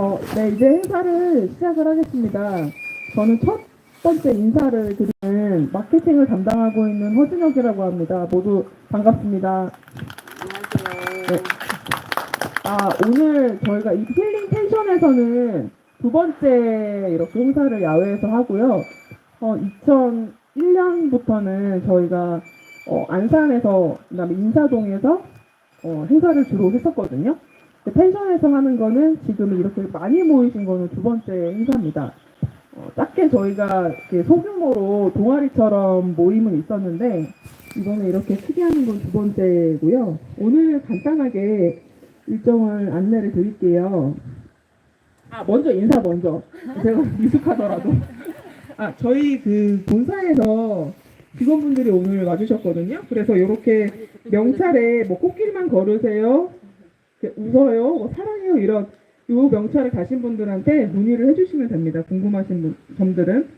어, 네, 이제 행사를 시작을 하겠습니다. 저는 첫 번째 인사를 드리는 마케팅을 담당하고 있는 허진혁이라고 합니다. 모두 반갑습니다. 네. 아, 오늘 저희가 이 힐링 펜션에서는 두 번째 이렇게 행사를 야외에서 하고요. 어, 2001년부터는 저희가 어, 안산에서, 그다음에 인사동에서 어, 행사를 주로 했었거든요. 펜션에서 하는 거는 지금 이렇게 많이 모이신 거는 두 번째 행사입니다. 어, 작게 저희가 이렇게 소규모로 동아리처럼 모임은 있었는데 이번에 이렇게 크게 하는 건 두 번째고요. 오늘 간단하게 일정을 안내를 드릴게요. 아 먼저 인사 먼저 제가 미숙하더라도 아 저희 그 본사에서 직원분들이 오늘 와주셨거든요. 그래서 이렇게 명찰에 뭐 꽃길만 걸으세요, 이렇게 웃어요, 뭐 사랑해요 이런 요 명찰을 가신 분들한테 문의를 해주시면 됩니다. 궁금하신 분- 점들은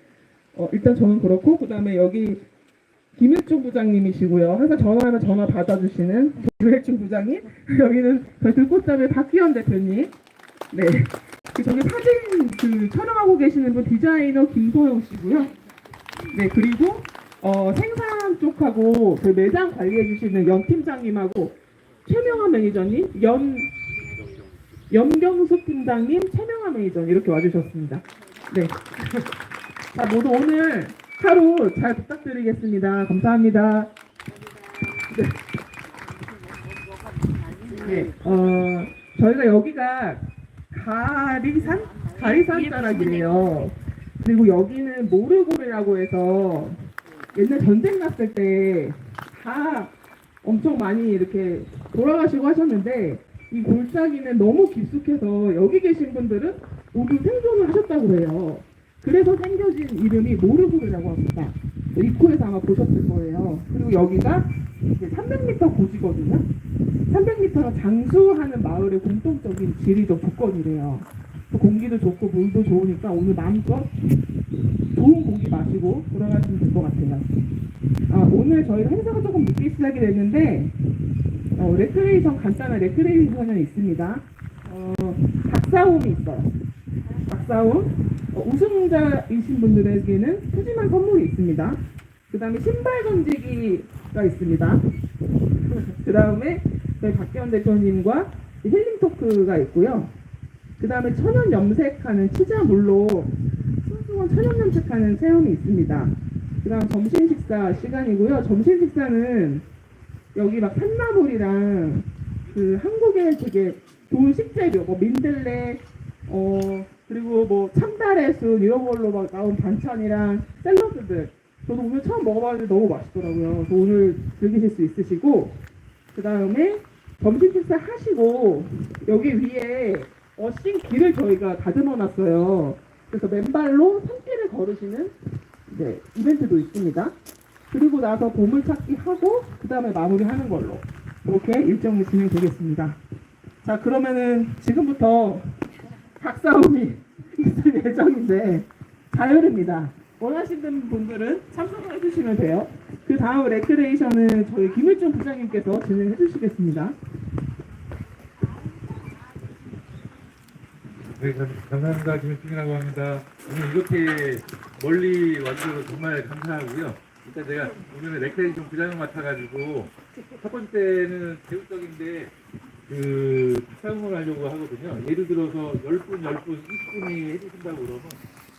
어, 일단 저는 그렇고 그 다음에 여기 김일중 부장님이시고요. 항상 전화하면 전화 받아주시는 김일중 부장님. 여기는 저희 들꽃잡의 박기현 대표님. 네. 그 저기 사진 그 촬영하고 계시는 분 디자이너 김소영 씨고요. 네 그리고 어, 생산 쪽하고 그 매장 관리해 주시는 연 팀장님하고 최명화 매니저님, 연 염경숙 팀장님, 최명화 매니저님 이렇게 와주셨습니다. 네. 자 모두 오늘 하루 잘 부탁드리겠습니다. 감사합니다. 네. 네. 어 저희가 여기가 가리산? 가리산 자락이래요. 그리고 여기는 모르고래라고 해서 옛날 전쟁 났을 때 다 엄청 많이 이렇게 돌아가시고 하셨는데 이 골짜기는 너무 깊숙해서 여기 계신 분들은 모두 생존을 하셨다고 해요. 그래서 생겨진 이름이 모르고래라고 합니다. 입구에서 아마 보셨을 거예요. 그리고 여기가 이제 300m 고지거든요. 300m가 장수하는 마을의 공통적인 지리적 조건이래요. 또 공기도 좋고 물도 좋으니까 오늘 마음껏 좋은 공기 마시고 돌아가시면 될 것 같아요. 아, 오늘 저희가 행사가 조금 늦게 시작이 됐는데 어, 레크레이션 간단한 레크레이션이 있습니다. 어, 박사홈이 있어요. 박사홈 어, 우승자이신 분들에게는 푸짐한 선물이 있습니다. 그 다음에 신발 던지기가 있습니다. 그 다음에 저희 박기현 대표님과 힐링 토크가 있고요. 그 다음에 천연 염색하는 치자물로 순수한 천연 염색하는 체험이 있습니다. 그 다음 점심 식사 시간이고요. 점심 식사는 여기 막 산나물이랑 그 한국의 되게 좋은 식재료, 뭐 민들레, 어, 그리고 뭐 참다래순 이런 걸로 막 나온 반찬이랑 샐러드들. 저도 오늘 처음 먹어봤는데 너무 맛있더라고요. 그래서 오늘 즐기실 수 있으시고, 그 다음에 점심 식사 하시고, 여기 위에 어싱 길을 저희가 다듬어 놨어요. 그래서 맨발로 산길을 걸으시는 네, 이벤트도 있습니다. 그리고 나서 보물찾기 하고 그 다음에 마무리하는 걸로 이렇게 일정이 진행되겠습니다. 자 그러면은 지금부터 박사움이 있을 예정인데 자율입니다. 원하시는 분들은 참석을 해주시면 돼요. 그 다음 레크레이션은 저희 김일중 부장님께서 진행해 주시겠습니다. 네, 감- 감사합니다. 김일중이라고 합니다. 오늘 이렇게 멀리 와주셔서 정말 감사하고요. 일단 제가 오늘 레크레이션 부장을 맡아가지고 첫 번째는 제국적인데 그 사용을 하려고 하거든요. 예를 들어서 10분, 10분, 20분이 해주신다고 그러면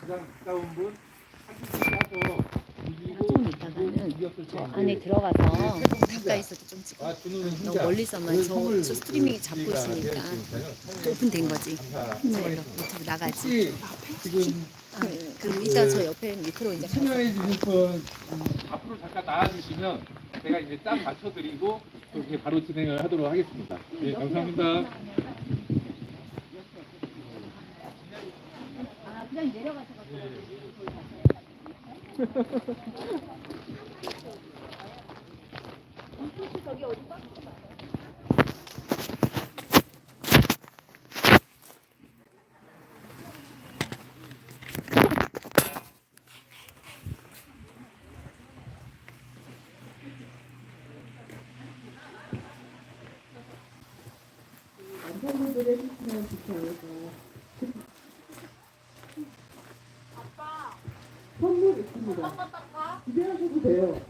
가장 가까운 분 한 분씩 해서 저때 안에 들어가서 네, 가까이서도 좀 찍고 아, 너무 멀리서만 그 저, 저 스트리밍 잡고 있으니까. 오픈된 거지. 네, 유튜브 나가지 혹시 지금 그, 그 이따 저 옆에 밑으로 이제 가서 참여해 주실 분 음, 앞으로 잠깐 나와주시면 제가 이제 딱 맞춰드리고 그렇게 바로 진행을 하도록 하겠습니다. 네, 감사합니다. 저기 어디가? 아빠. 선물 있습니다. 기대하셔도 돼요.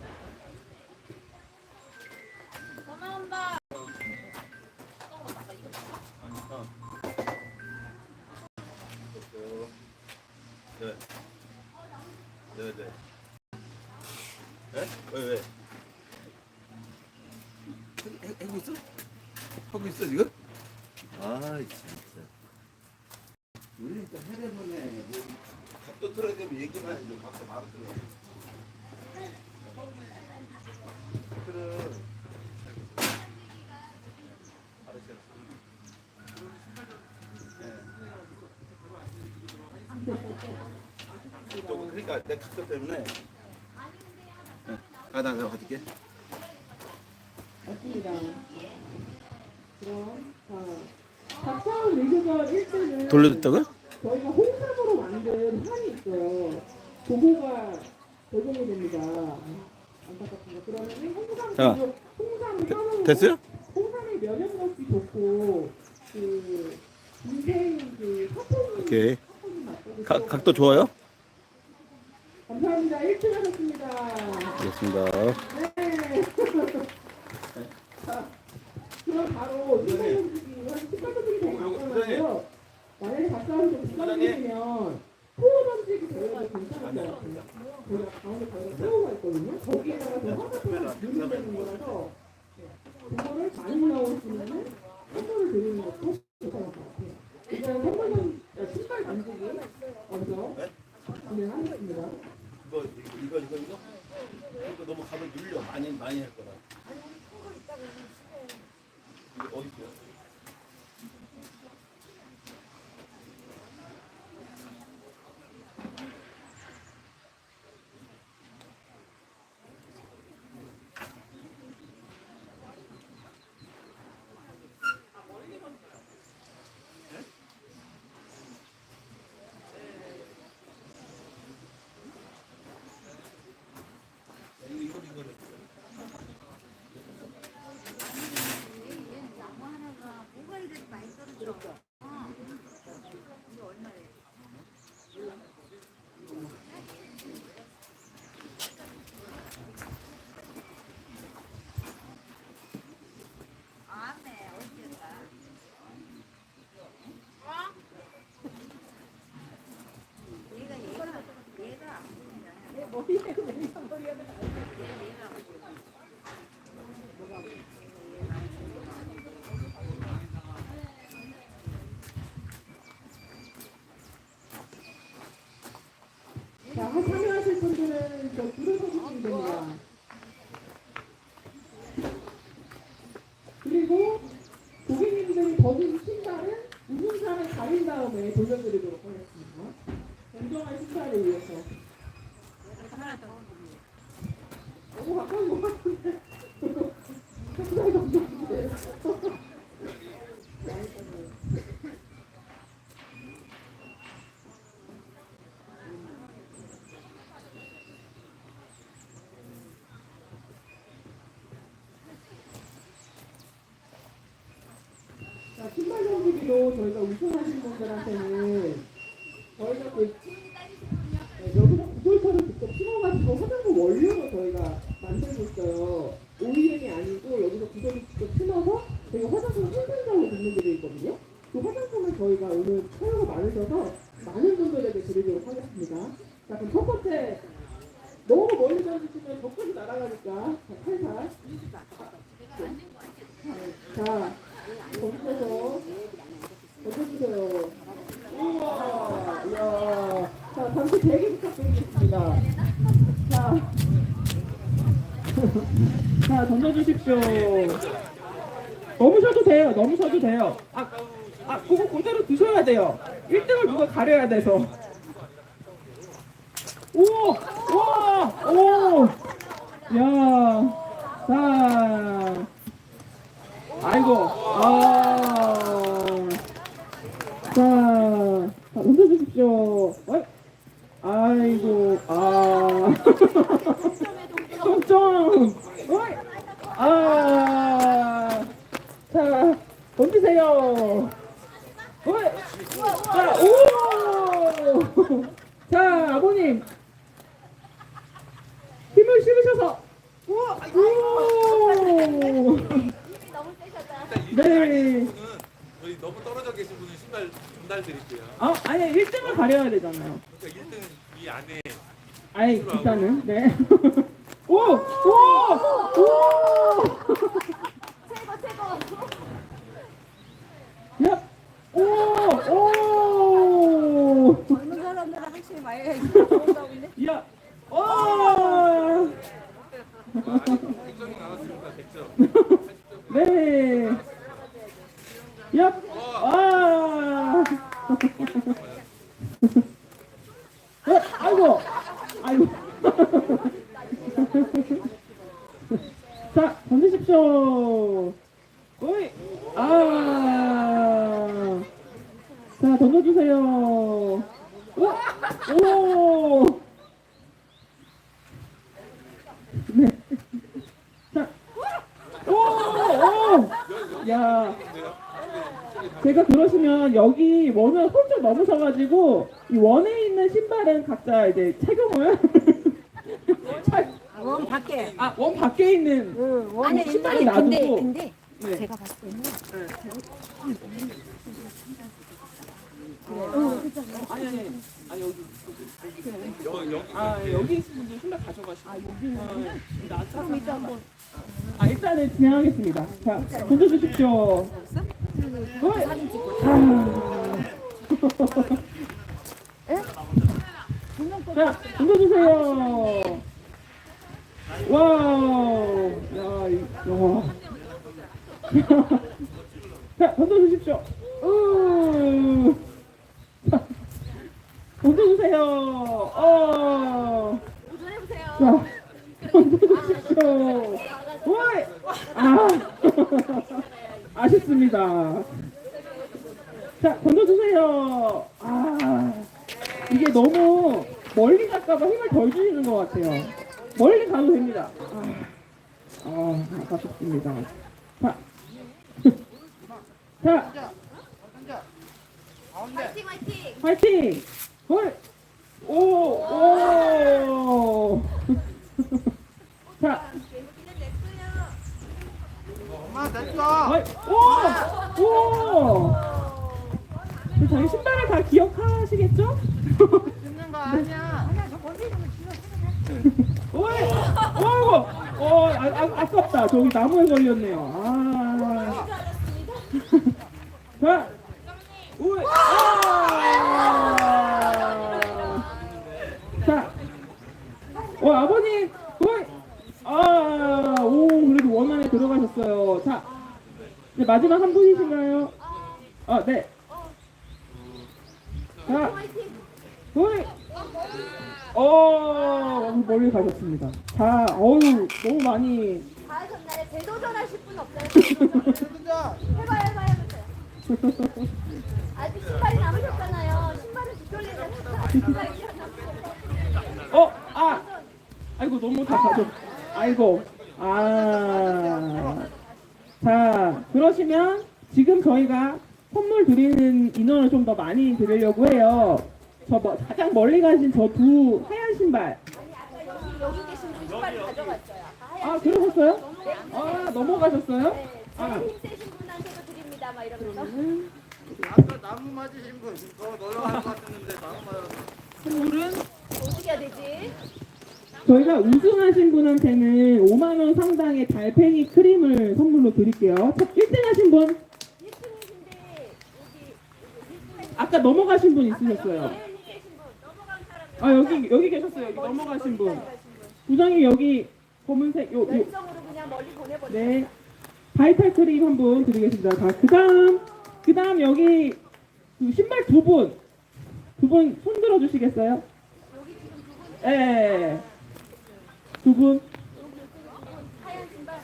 하고 있어, 지금? 아, 진짜. 우리 일단 해대문에 각도 틀어야 되면 얘기만 해줘. 각도 바로 틀어. 그러니까 내 각도 때문에 네. 가다 내가 가줄게 맞습니다. 박사원 리그전 1등은 돌려줬다고요? 저희가 홍삼으로 만든 한이 있어요. 그거가 적용이 됩니다. 안타깝습니다. 그러면 홍삼, 자, 홍삼 뼈는 됐어요? 홍삼의 면역력이 좋고 그 인생 그 사포닌 오케이 사포닌 맛도 가, 좋고. 각도 좋아요? 감사합니다. 1등 하셨습니다. 알겠습니다 네. 자, 그럼 바로 던지기 되게 간단한데요. 만약에 좀 부담되면 코어 던지기 대회도 괜찮을 것 같아요. 저희가 가운데 저희가 코어가 있거든요. 거기에다가 좀 화살표가 누르되는 거라서 네. 그거를 많이 나오시면은 선물을 드리는 것도 괜찮을 것 같아요. 일단 선물은 신발 던지기 먼저 진행하겠습니다. 이거 이거 이거 이거 이거 너무 가면 눌려 많이 많이 할 거라 이거 어디 있어? 자, 참여하실 분들은 저 줄을 서주시면 됩니다. 그리고 고객님들이 벗은 신발은 우승상을 가린 다음에 돌려드리도록 하겠습니다. 공정한 신발을 위해서. 너무 가까운 것 같은데. 가까이 던져주세요. 자, 던지기도 저희가 우승하신 분들한테는 저희가 그 네, 여기서 구절차를 직접 심어가지고 화장품 원료로 저희가 만들고 있어요. OEM이 아니고 여기서 구절을 직접 심어서 저희가 화장품 생산자로 듣는 분들이 있거든요. 그 화장품을 저희가 오늘 사용가 많으셔서 많은 분들에게 드리도록 하겠습니다. 자, 그럼 첫 번째 너무 멀리 던지시면 저까지 날아가니까 자, 살살 자, 던져서 던져주세요. 우와, 이야. 자, 잠시 대기 부탁드리겠습니다. 자, 자, 던져 주십시오. 넘으셔도 돼요. 넘으셔도 돼요. 아, 아, 그거 그대로 두셔야 돼요. 1등을 누가 가려야 돼서. 오! 와! 오! 야! 자. 아이고, 아. 자, 자, 던져주십시오. 어이. 아이고, 아. 동점! 어이. 아. 자, 던지세요. 어이. 자, 오! 자, 아버님. 씹으셔서 우와 오 네. 저희 너무 떨어져 계신 분은 신발 전달 드릴게요. 아 아니 1등을 가려야 되잖아요. 그러니까 1등 이 안에 아니 네. 오! 오! 오! 최고 최고. 야! 오! 오! 젊은 사람들은 확실히 많이 좋은가 본데. 야! 와! 100점이 나왔으니까 100점. 네. 야! 아! 어, 아이고! 아이고! 자, 던지십시오! 오이! 아! 자, 던져주세요! 오! 오! 네. 자, 오! 오! 야. 제가 그러시면 여기 원을 훌쩍 넘으셔가지고 이 원에 있는 신발은 각자 이제 착용을 원 밖에. 아 원 밖에 있는 응, 원 아니 신발을 근데 놔두고 근데 네. 제가 봤을 때는 아니 아니 아니 여기 아 여기 있는 분들 신발 가져가시고 아 여기는 나 처음 일단 한번 아 일단은 진행하겠습니다 자 던져주십시오. 아. 자 던져주세요 와우. 자 던져주십시오 우. 자, 던져주세요 어. 자 던져주십시오 오이. 아. 아쉽습니다. 자 던져주세요. 아. 이게 너무 멀리 갈까봐 힘을 덜 주시는 것 같아요. 멀리 가도 됩니다. 아, 아 아깝습니다. 자. 자, 화이팅 화이팅. 화이팅! 헐! 오! 오! 자! 엄마 됐어. 어이, 오! 오! 그 저희 신발을 다 기억하시겠죠? 듣는 거 아니야. 오이! 오! 어, 아, 아, 아깝다. 저기 나무에 걸렸네요. 아. 자! 오이! 아! 자! 오이! 아! 오, 그래도 원 안에 들어가셨어요. 자! 이제 마지막 한 분이신가요? 아, 네. 자! 오이! 어, 멀리 가셨습니다. 자, 어유 너무 많이. 다음 전날에 재도전하실 분 없어요? 해봐요 해봐요 해보세요. 아직 신발이 남으셨잖아요. 신발을 뒤돌리는 신발이 남으셨어요. 어, 아, 아이고 너무 다 가져. 아이고, 아. 자, 그러시면 지금 저희가 선물 드리는 인원을 좀 더 많이 드리려고 해요. 저 뭐, 가장 멀리 가신 저 두 하얀 신발. 아니 아까 여기 계신 분 신발을 가져갔어요. 아, 그러셨어요? 아, 넘어가셨어요? 아, 힘 세신 분한테도 드립니다. 막 이러면서. 아까 나무 맞으신 분. 저 놀러 갈것 같았는데 나무 맞았어. 선물은 어떻게 해야 되지? 저희가 우승하신 분한테는 5만 원 상당의 달팽이 크림을 선물로 드릴게요. 첫 1등 하신 분, 1등이신데 여기 아까 넘어가신 분 있으셨어요. 아 여기 여기 계셨어요. 여기 넘어가신 분. 부장님 여기 검은색 요, 요. 네. 바이탈 크림 한 분 드리겠습니다. 자, 그다음 그다음 여기 그 신발 두 분. 두 분 손 들어 주시겠어요? 네. 두 분.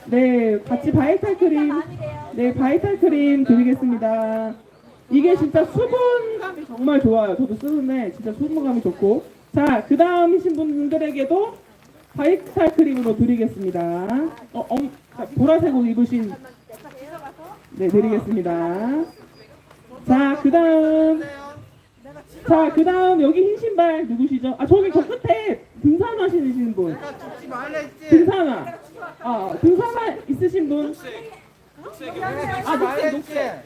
네, 같이 바이탈 크림. 네, 바이탈 크림 드리겠습니다. 이게 진짜 수분감이 정말 좋아요. 저도 쓰는데 진짜 수분감이 좋고. 자, 그 다음이신 분들에게도 바이탈 크림으로 드리겠습니다. 어, 엄, 자, 보라색 옷 입으신, 네, 드리겠습니다. 자, 그 다음, 자, 그 다음 여기 흰 신발 누구시죠? 아, 저기 저 끝에 등산하시는 분. 내가 죽지 말랬지. 등산화. 아, 등산화 있으신 분? 아, 녹색, 녹색.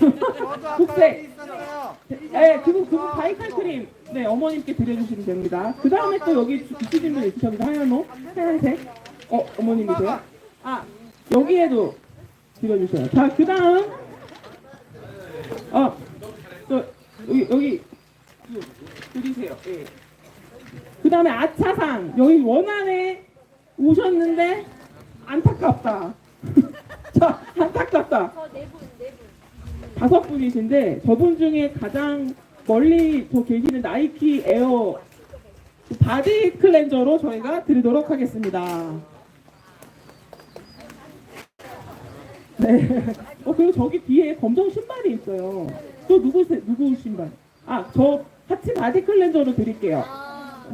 저도 아까 녹색. 있었어요. 네, 그분, 그분 바이칼 크림. 네, 어머님께 드려주시면 됩니다. 그 다음에 또 여기 있으신 분 있으십니다. 하얀 옷? 하얀색? 어, 어머님이세요? 아, 여기에도 드려주세요. 자, 그 다음. 어, 저, 여기, 여기, 드리세요. 예. 그 다음에 아차상. 여기 원안에 오셨는데, 안타깝다. 자, 안타깝다. 다섯 분이신데 저분 중에 가장 멀리 저 계시는 나이키 에어 그 바디 클렌저로 저희가 드리도록 하겠습니다. 네. 어 그리고 저기 뒤에 검정 신발이 있어요. 또 누구 누구 신발? 아저 같이 바디 클렌저로 드릴게요.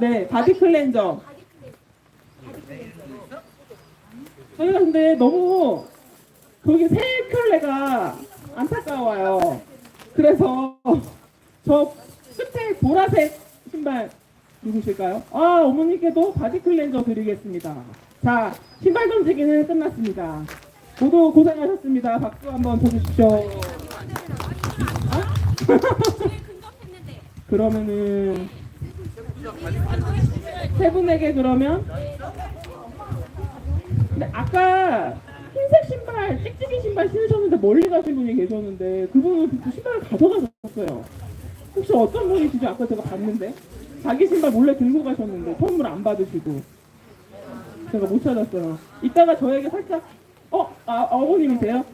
네, 바디 클렌저. 저희가 근데 너무 거기 새 켤레가 안타까워요. 그래서 저 끝에 보라색 신발 누구실까요? 아 어머니께도 바디 클렌저 드리겠습니다. 자 신발 던지기는 끝났습니다. 모두 고생하셨습니다. 박수 한번 쳐주십시오. 아? 그러면은 세 분에게 그러면 근데 아까 흰색 신발, 찍찍이 신발 신으셨는데 멀리 가신 분이 계셨는데 그분은 그 신발을 가져가셨어요. 혹시 어떤 분이시죠? 아까 제가 봤는데 자기 신발 몰래 들고 가셨는데 선물 안 받으시고 제가 못 찾았어요. 이따가 저에게 살짝 어? 아, 아버님이세요?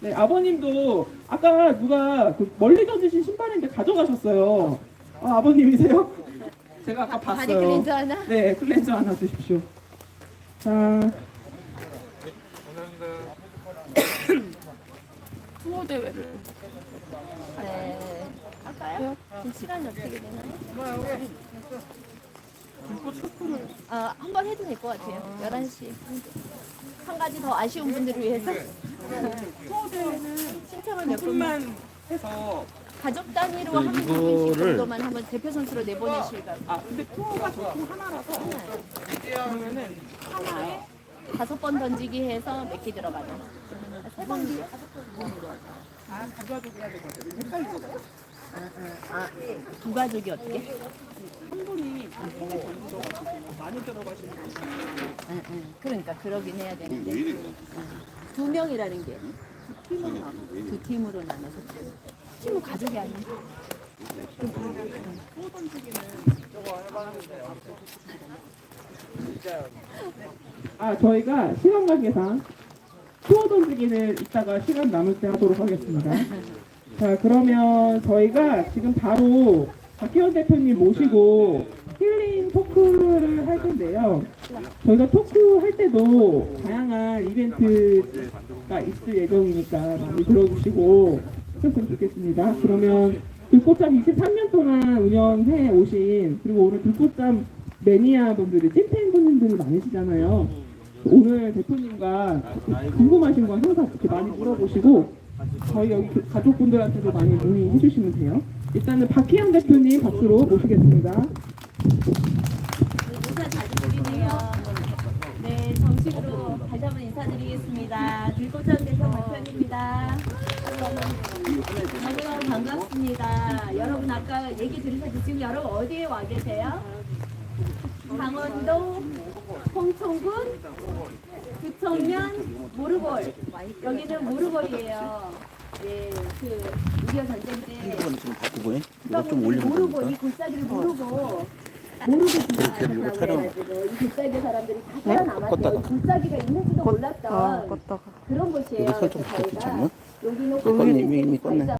네, 아버님도 아까 누가 그 멀리 던지신 신발인데 가져가셨어요. 아, 아버님이세요? 제가 아까 봤어요. 바디 클렌저 하나? 네, 클렌저 하나 주십시오. 자, 네. 할까요? 지금 시간이 어떻게 되나요? 아, 한 번 해도 될 것 같아요. 11시. 한 가지 더 아쉬운 분들을 위해서 신청을 몇 분만 조금만 해서 가족 단위로 한 분씩 정도만 한번 대표 선수로 내보내실까? 아, 근데 투어가 저통 하나라서 그러면은 하나에 다섯 번 던지기 해서 몇 개 들어가나? 세 번. 아, 가져와도 해야 되거든요. 헷갈리거든요. 두 가족이 어떻게? 한 분이 많이 들어가시는 거 응, 응. 그러니까 그러긴 해야 되는데 응. 두 명이라는 게두 팀으로 나눠서 팀은 가족이 아니야. 아, 저희가 시간 관계상 투어 던지기는 이따가 시간 남을 때 하도록 하겠습니다. 자, 그러면 저희가 지금 바로 박희원 대표님 모시고 힐링 토크를 할 텐데요. 저희가 토크 할 때도 다양한 이벤트가 있을 예정이니까 많이 들어주시고 하셨으면 좋겠습니다. 그러면 들꽃잠 23년 동안 운영해 오신 그리고 오늘 들꽃잠 매니아 분들이 찐팬 분들이 많으시잖아요. 오늘 대표님과 궁금하신 거 항상 이렇게 많이 물어보시고 저희 그 가족분들한테도 많이 문의해 주시면 돼요. 일단은 박희영 대표님 박수로 모시겠습니다. 인사 자주 드리네요. 네, 정식으로 다시 한번 인사드리겠습니다. 들꽃잠 대표 박현입니다. 너무너무 반갑습니다. 여러분 아까 얘기 들으셨죠? 지금 여러분 어디에 와 계세요? 강원도 홍천군 부천면 모르골 여기는 모르골이에요. 예, 그6.25 전쟁 때 이건 좀 바꾸고 해. 이거 좀 올리면 모르고? 이 골짜기를 모르고 모르고 지나가셨다고 그래가지고 이 골짜기 사람들이 다 살아남았대요. 껐다가. 골짜기가 있는지도 몰랐던 그런 곳이에요. 여기 그래서 바꿔 저희가 붙였나? 여기는 껐네, 이미, 이미 껐네.